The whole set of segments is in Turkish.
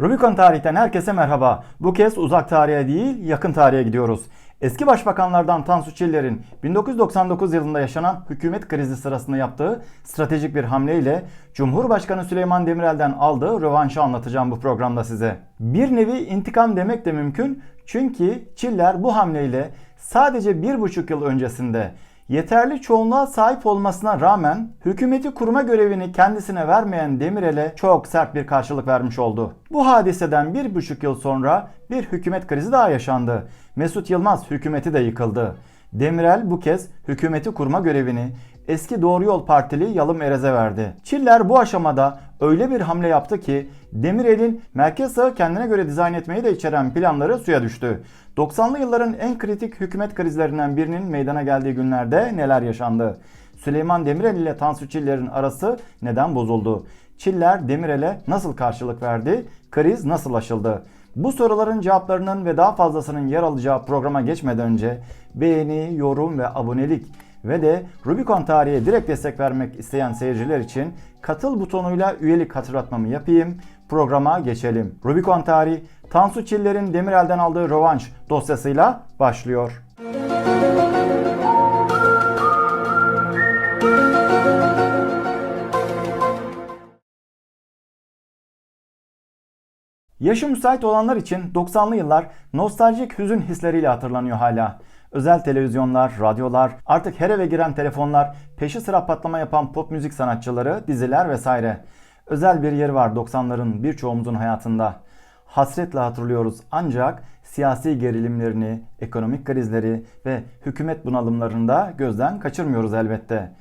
Rubicon Tarih'ten herkese merhaba. Bu kez uzak tarihe değil, yakın tarihe gidiyoruz. Eski başbakanlardan Tansu Çiller'in 1999 yılında yaşanan hükümet krizi sırasında yaptığı stratejik bir hamleyle Cumhurbaşkanı Süleyman Demirel'den aldığı rövanşı anlatacağım bu programda size. Bir nevi intikam demek de mümkün çünkü Çiller bu hamleyle sadece bir buçuk yıl öncesinde yeterli çoğunluğa sahip olmasına rağmen hükümeti kurma görevini kendisine vermeyen Demirel'e çok sert bir karşılık vermiş oldu. Bu hadiseden bir buçuk yıl sonra bir hükümet krizi daha yaşandı. Mesut Yılmaz hükümeti de yıkıldı. Demirel bu kez hükümeti kurma görevini eski Doğru Yol Partili Yalım Erez'e verdi. Çiller bu aşamada öyle bir hamle yaptı ki Demirel'in merkez sağı kendine göre dizayn etmeyi de içeren planları suya düştü. 90'lı yılların en kritik hükümet krizlerinden birinin meydana geldiği günlerde neler yaşandı? Süleyman Demirel ile Tansu Çiller'in arası neden bozuldu? Çiller Demirel'e nasıl karşılık verdi? Kriz nasıl aşıldı? Bu soruların cevaplarının ve daha fazlasının yer alacağı programa geçmeden önce beğeni, yorum ve abonelik ve de Rubicon tarihe direkt destek vermek isteyen seyirciler için katıl butonuyla üyelik hatırlatmamı yapayım. Programa geçelim. Rubicon tarihi Tansu Çiller'in Demirel'den aldığı rövanş dosyasıyla başlıyor. Yaşı müsait olanlar için 90'lı yıllar nostaljik hüzün hisleriyle hatırlanıyor hala. Özel televizyonlar, radyolar, artık her eve giren telefonlar, peşi sıra patlama yapan pop müzik sanatçıları, diziler vesaire. Özel bir yeri var 90'ların birçoğumuzun hayatında. Hasretle hatırlıyoruz ancak siyasi gerilimlerini, ekonomik krizleri ve hükümet bunalımlarını da gözden kaçırmıyoruz elbette.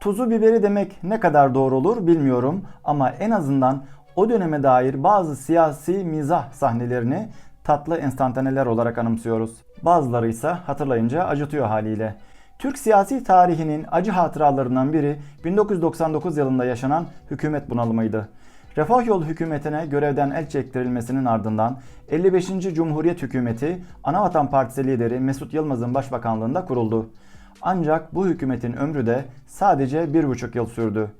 Tuzu biberi demek ne kadar doğru olur bilmiyorum ama en azından o döneme dair bazı siyasi mizah sahnelerini tatlı enstantaneler olarak anımsıyoruz. Bazıları ise hatırlayınca acıtıyor haliyle. Türk siyasi tarihinin acı hatıralarından biri 1999 yılında yaşanan hükümet bunalımıydı. Refah Yol hükümetine görevden el çektirilmesinin ardından 55. Cumhuriyet hükümeti Anavatan Partisi lideri Mesut Yılmaz'ın başbakanlığında kuruldu. Ancak bu hükümetin ömrü de sadece bir buçuk yıl sürdü.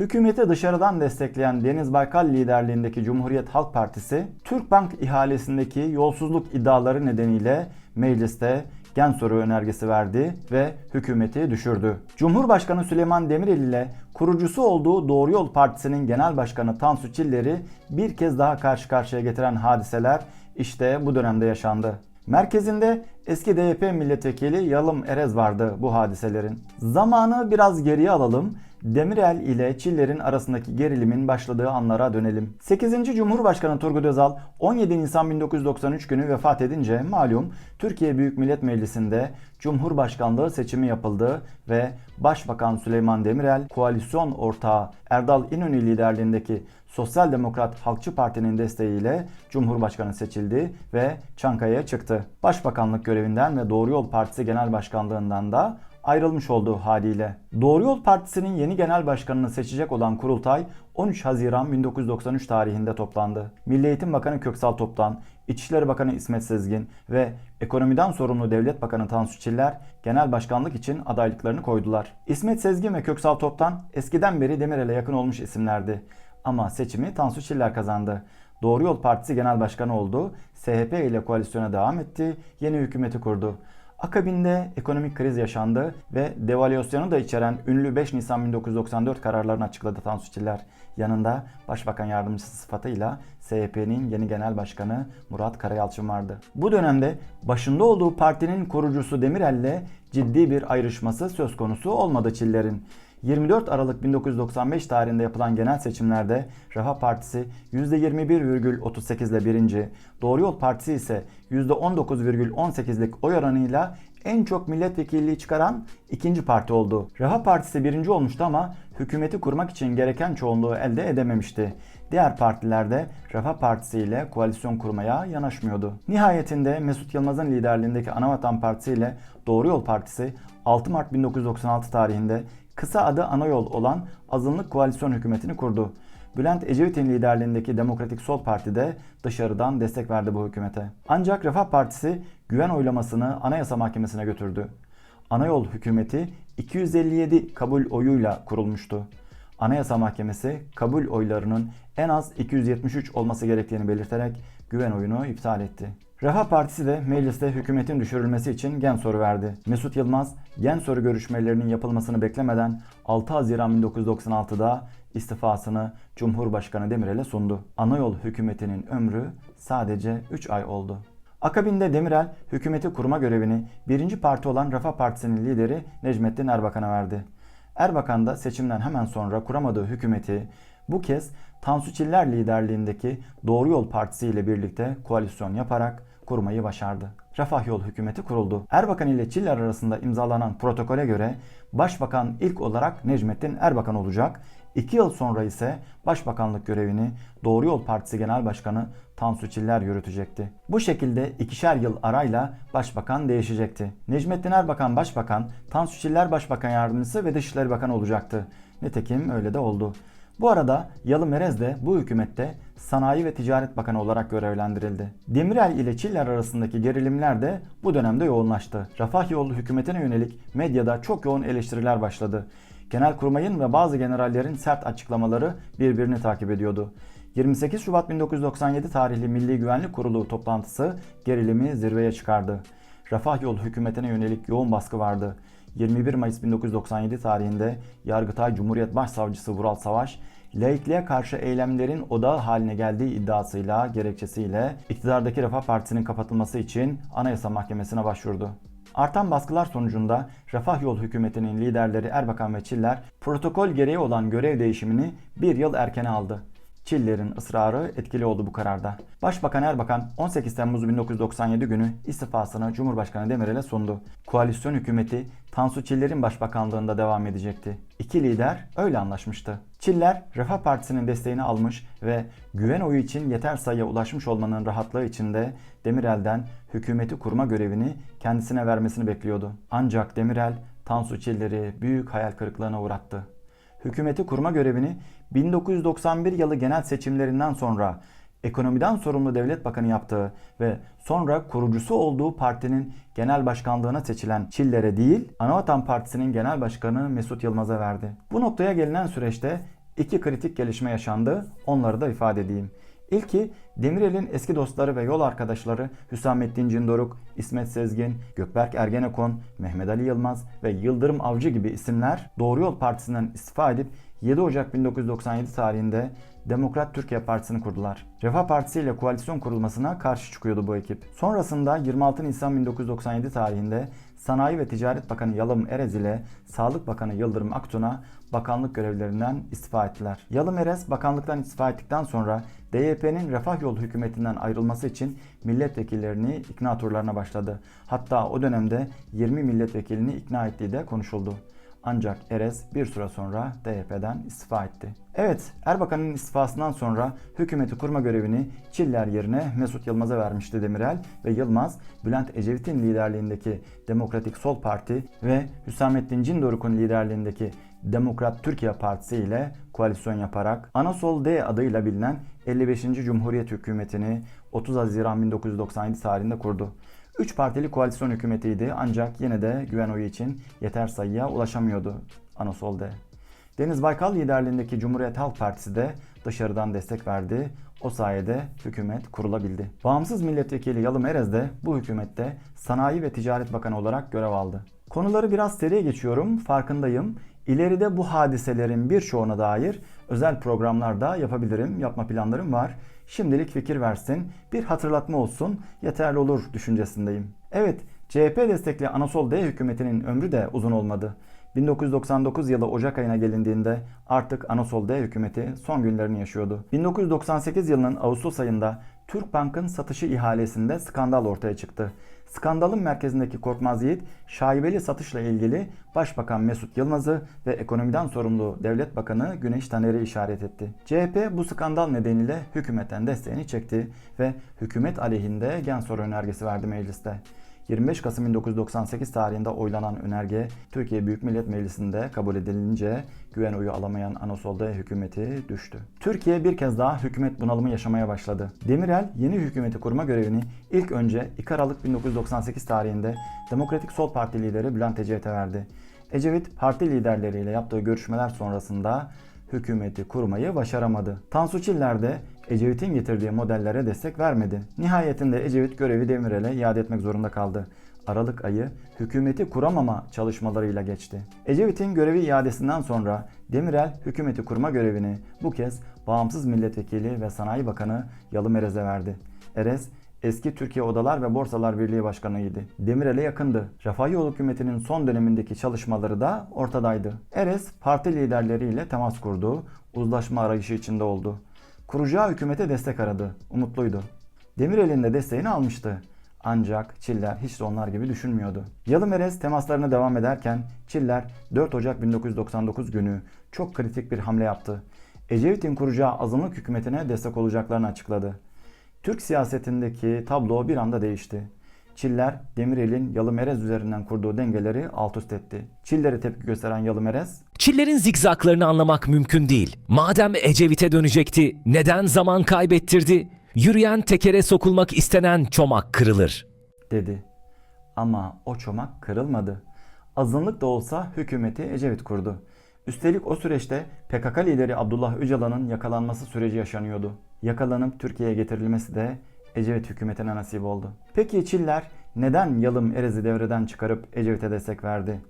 Hükümeti dışarıdan destekleyen Deniz Baykal liderliğindeki Cumhuriyet Halk Partisi, Türkbank ihalesindeki yolsuzluk iddiaları nedeniyle mecliste gen soru önergesi verdi ve hükümeti düşürdü. Cumhurbaşkanı Süleyman Demirel ile kurucusu olduğu Doğru Yol Partisi'nin genel başkanı Tansu Çiller'i bir kez daha karşı karşıya getiren hadiseler işte bu dönemde yaşandı. Merkezinde eski DYP milletvekili Yalım Erez vardı bu hadiselerin. Zamanı biraz geriye alalım. Demirel ile Çiller'in arasındaki gerilimin başladığı anlara dönelim. 8. Cumhurbaşkanı Turgut Özal 17 Nisan 1993 günü vefat edince malum Türkiye Büyük Millet Meclisi'nde Cumhurbaşkanlığı seçimi yapıldı ve Başbakan Süleyman Demirel koalisyon ortağı Erdal İnönü liderliğindeki Sosyal Demokrat Halkçı Parti'nin desteğiyle Cumhurbaşkanı seçildi ve Çankaya'ya çıktı. Başbakanlık görevinden ve Doğru Yol Partisi Genel Başkanlığından da ayrılmış olduğu haliyle. Doğru Yol Partisi'nin yeni genel başkanını seçecek olan kurultay 13 Haziran 1993 tarihinde toplandı. Milli Eğitim Bakanı Köksal Toptan, İçişleri Bakanı İsmet Sezgin ve ekonomiden sorumlu Devlet Bakanı Tansu Çiller genel başkanlık için adaylıklarını koydular. İsmet Sezgin ve Köksal Toptan eskiden beri Demirel'e yakın olmuş isimlerdi. Ama seçimi Tansu Çiller kazandı. Doğru Yol Partisi Genel Başkanı oldu, SHP ile koalisyona devam etti, yeni hükümeti kurdu. Akabinde ekonomik kriz yaşandı ve devalüasyonu da içeren ünlü 5 Nisan 1994 kararlarını açıkladı Tansu Çiller. Yanında Başbakan Yardımcısı sıfatıyla SHP'nin yeni genel başkanı Murat Karayalçın vardı. Bu dönemde başında olduğu partinin kurucusu Demirel'le ciddi bir ayrışması söz konusu olmadı Çiller'in. 24 Aralık 1995 tarihinde yapılan genel seçimlerde Refah Partisi %21,38 ile birinci, Doğru Yol Partisi ise %19,18'lik oy oranıyla en çok milletvekilliği çıkaran ikinci parti oldu. Refah Partisi birinci olmuştu ama hükümeti kurmak için gereken çoğunluğu elde edememişti. Diğer partiler de Refah Partisi ile koalisyon kurmaya yanaşmıyordu. Nihayetinde Mesut Yılmaz'ın liderliğindeki Anavatan Partisi ile Doğru Yol Partisi 6 Mart 1996 tarihinde kısa adı Anayol olan azınlık koalisyon hükümetini kurdu. Bülent Ecevit'in liderliğindeki Demokratik Sol Parti de dışarıdan destek verdi bu hükümete. Ancak Refah Partisi güven oylamasını Anayasa Mahkemesi'ne götürdü. Anayol hükümeti 257 kabul oyuyla kurulmuştu. Anayasa Mahkemesi kabul oylarının en az 273 olması gerektiğini belirterek güven oyunu iptal etti. Refah Partisi de mecliste hükümetin düşürülmesi için gen soru verdi. Mesut Yılmaz gen soru görüşmelerinin yapılmasını beklemeden 6 Haziran 1996'da istifasını Cumhurbaşkanı Demirel'e sundu. Anayol hükümetinin ömrü sadece 3 ay oldu. Akabinde Demirel hükümeti kurma görevini birinci parti olan Refah Partisi'nin lideri Necmettin Erbakan'a verdi. Erbakan da seçimden hemen sonra kuramadığı hükümeti bu kez Tansu Çiller liderliğindeki Doğru Yol Partisi ile birlikte koalisyon yaparak kurmayı başardı. Refah Yol hükümeti kuruldu. Erbakan ile Çiller arasında imzalanan protokole göre Başbakan ilk olarak Necmettin Erbakan olacak. İki yıl sonra ise Başbakanlık görevini Doğru Yol Partisi Genel Başkanı Tansu Çiller yürütecekti. Bu şekilde ikişer yıl arayla Başbakan değişecekti. Necmettin Erbakan Başbakan, Tansu Çiller Başbakan Yardımcısı ve Dışişleri Bakanı olacaktı. Nitekim öyle de oldu. Bu arada Yalı Merez de bu hükümette Sanayi ve Ticaret Bakanı olarak görevlendirildi. Demirel ile Çiller arasındaki gerilimler de bu dönemde yoğunlaştı. Refah yolu hükümetine yönelik medyada çok yoğun eleştiriler başladı. Genelkurmay'ın ve bazı generallerin sert açıklamaları birbirini takip ediyordu. 28 Şubat 1997 tarihli Milli Güvenlik Kurulu toplantısı gerilimi zirveye çıkardı. Refah yolu hükümetine yönelik yoğun baskı vardı. 21 Mayıs 1997 tarihinde Yargıtay Cumhuriyet Başsavcısı Vural Savaş, laikliğe karşı eylemlerin odağı haline geldiği iddiasıyla, gerekçesiyle iktidardaki Refah Partisi'nin kapatılması için Anayasa Mahkemesi'ne başvurdu. Artan baskılar sonucunda Refah Yol hükümetinin liderleri Erbakan ve Çiller protokol gereği olan görev değişimini bir yıl erkene aldı. Çiller'in ısrarı etkili oldu bu kararda. Başbakan Erbakan 18 Temmuz 1997 günü istifasını Cumhurbaşkanı Demirel'e sundu. Koalisyon hükümeti Tansu Çiller'in başbakanlığında devam edecekti. İki lider öyle anlaşmıştı. Çiller, Refah Partisi'nin desteğini almış ve güven oyu için yeter sayıya ulaşmış olmanın rahatlığı içinde Demirel'den hükümeti kurma görevini kendisine vermesini bekliyordu. Ancak Demirel, Tansu Çiller'i büyük hayal kırıklığına uğrattı hükümeti kurma görevini 1991 yılı genel seçimlerinden sonra ekonomiden sorumlu devlet bakanı yaptığı ve sonra kurucusu olduğu partinin genel başkanlığına seçilen Çiller'e değil, Anavatan Partisi'nin genel başkanı Mesut Yılmaz'a verdi. Bu noktaya gelinen süreçte iki kritik gelişme yaşandı, onları da ifade edeyim. İlki Demirel'in eski dostları ve yol arkadaşları Hüsamettin Cindoruk, İsmet Sezgin, Gökberk Ergenekon, Mehmet Ali Yılmaz ve Yıldırım Avcı gibi isimler Doğru Yol Partisi'nden istifa edip 7 Ocak 1997 tarihinde Demokrat Türkiye Partisi'ni kurdular. Refah Partisi ile koalisyon kurulmasına karşı çıkıyordu bu ekip. Sonrasında 26 Nisan 1997 tarihinde Sanayi ve Ticaret Bakanı Yalım Erez ile Sağlık Bakanı Yıldırım Aktun'a bakanlık görevlerinden istifa ettiler. Yalım Erez bakanlıktan istifa ettikten sonra DYP'nin Refah Yolu hükümetinden ayrılması için milletvekillerini ikna turlarına başladı. Hatta o dönemde 20 milletvekilini ikna ettiği de konuşuldu. Ancak Erez bir süre sonra DYP'den istifa etti. Evet, Erbakan'ın istifasından sonra hükümeti kurma görevini Çiller yerine Mesut Yılmaz'a vermişti Demirel ve Yılmaz, Bülent Ecevit'in liderliğindeki Demokratik Sol Parti ve Hüsamettin Cindoruk'un liderliğindeki Demokrat Türkiye Partisi ile koalisyon yaparak Anasol D adıyla bilinen 55. Cumhuriyet Hükümeti'ni 30 Haziran 1997 tarihinde kurdu. 3 partili koalisyon hükümetiydi ancak yine de güven oyu için yeter sayıya ulaşamıyordu Anasol'de. Deniz Baykal liderliğindeki Cumhuriyet Halk Partisi de dışarıdan destek verdi. O sayede hükümet kurulabildi. Bağımsız milletvekili Yalım Erez de bu hükümette Sanayi ve Ticaret Bakanı olarak görev aldı. Konuları biraz seriye geçiyorum, farkındayım. İleride bu hadiselerin birçoğuna dair özel programlar da yapabilirim, yapma planlarım var. Şimdilik fikir versin, bir hatırlatma olsun, yeterli olur düşüncesindeyim. Evet, CHP destekli Anasol D hükümetinin ömrü de uzun olmadı. 1999 yılı Ocak ayına gelindiğinde artık Anasol D hükümeti son günlerini yaşıyordu. 1998 yılının Ağustos ayında Türk Bank'ın satışı ihalesinde skandal ortaya çıktı. Skandalın merkezindeki Korkmaz Yiğit, şaibeli satışla ilgili Başbakan Mesut Yılmaz'ı ve ekonomiden sorumlu Devlet Bakanı Güneş Taner'i işaret etti. CHP bu skandal nedeniyle hükümetten desteğini çekti ve hükümet aleyhinde gen soru önergesi verdi mecliste. 25 Kasım 1998 tarihinde oylanan önerge Türkiye Büyük Millet Meclisi'nde kabul edilince güven oyu alamayan Anasol'da hükümeti düştü. Türkiye bir kez daha hükümet bunalımı yaşamaya başladı. Demirel yeni hükümeti kurma görevini ilk önce 2 Aralık 1998 tarihinde Demokratik Sol Parti lideri Bülent Ecevit'e verdi. Ecevit parti liderleriyle yaptığı görüşmeler sonrasında hükümeti kurmayı başaramadı. Tansu Çiller de Ecevit'in getirdiği modellere destek vermedi. Nihayetinde Ecevit görevi Demirel'e iade etmek zorunda kaldı. Aralık ayı hükümeti kuramama çalışmalarıyla geçti. Ecevit'in görevi iadesinden sonra Demirel hükümeti kurma görevini bu kez bağımsız milletvekili ve sanayi bakanı Yalım Erez'e verdi. Erez eski Türkiye Odalar ve Borsalar Birliği Başkanı'ydı. Demirel'e yakındı. Rafahiyoğlu hükümetinin son dönemindeki çalışmaları da ortadaydı. Erez parti liderleriyle temas kurdu, uzlaşma arayışı içinde oldu. Kuracağı hükümete destek aradı, umutluydu. Demirel'in de desteğini almıştı. Ancak Çiller hiç de onlar gibi düşünmüyordu. Yalımerez temaslarına devam ederken Çiller 4 Ocak 1999 günü çok kritik bir hamle yaptı. Ecevit'in kuracağı azınlık hükümetine destek olacaklarını açıkladı. Türk siyasetindeki tablo bir anda değişti. Çiller, Demirel'in Yalımerez üzerinden kurduğu dengeleri alt üst etti. Çiller'e tepki gösteren Yalımerez, Çillerin zikzaklarını anlamak mümkün değil. Madem Ecevit'e dönecekti, neden zaman kaybettirdi? Yürüyen tekere sokulmak istenen çomak kırılır. dedi. Ama o çomak kırılmadı. Azınlık da olsa hükümeti Ecevit kurdu. Üstelik o süreçte PKK lideri Abdullah Öcalan'ın yakalanması süreci yaşanıyordu. Yakalanıp Türkiye'ye getirilmesi de Ecevit hükümetine nasip oldu. Peki Çiller neden Yalım Erez'i devreden çıkarıp Ecevit'e destek verdi?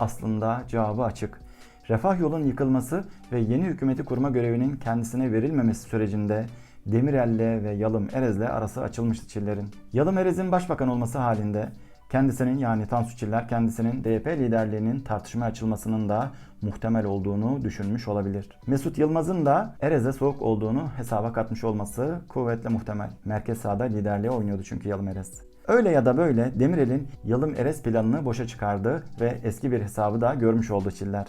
Aslında cevabı açık. Refah yolun yıkılması ve yeni hükümeti kurma görevinin kendisine verilmemesi sürecinde Demirel'le ve Yalım Erez'le arası açılmıştı Çiller'in. Yalım Erez'in başbakan olması halinde kendisinin yani Tansu Çiller kendisinin DYP liderliğinin tartışmaya açılmasının da muhtemel olduğunu düşünmüş olabilir. Mesut Yılmaz'ın da Erez'e soğuk olduğunu hesaba katmış olması kuvvetle muhtemel. Merkez sağda liderliğe oynuyordu çünkü Yalım Erez. Öyle ya da böyle Demirel'in Yalım Erez planını boşa çıkardı ve eski bir hesabı da görmüş oldu Çiller.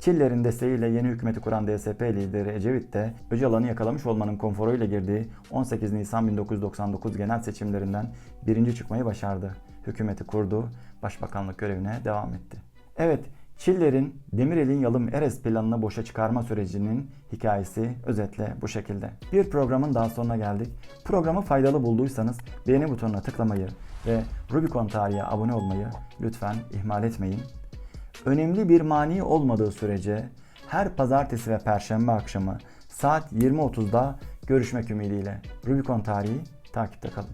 Çiller'in desteğiyle yeni hükümeti kuran DSP lideri Ecevit de Öcalan'ı yakalamış olmanın konforuyla girdiği 18 Nisan 1999 genel seçimlerinden birinci çıkmayı başardı. Hükümeti kurdu, başbakanlık görevine devam etti. Evet, Çiller'in Demirel'in Yalım Erez planını boşa çıkarma sürecinin hikayesi özetle bu şekilde. Bir programın daha sonuna geldik. Programı faydalı bulduysanız beğeni butonuna tıklamayı ve Rubicon Tarihi'ye abone olmayı lütfen ihmal etmeyin. Önemli bir mani olmadığı sürece her pazartesi ve perşembe akşamı saat 20.30'da görüşmek ümidiyle. Rubicon Tarihi takipte kalın.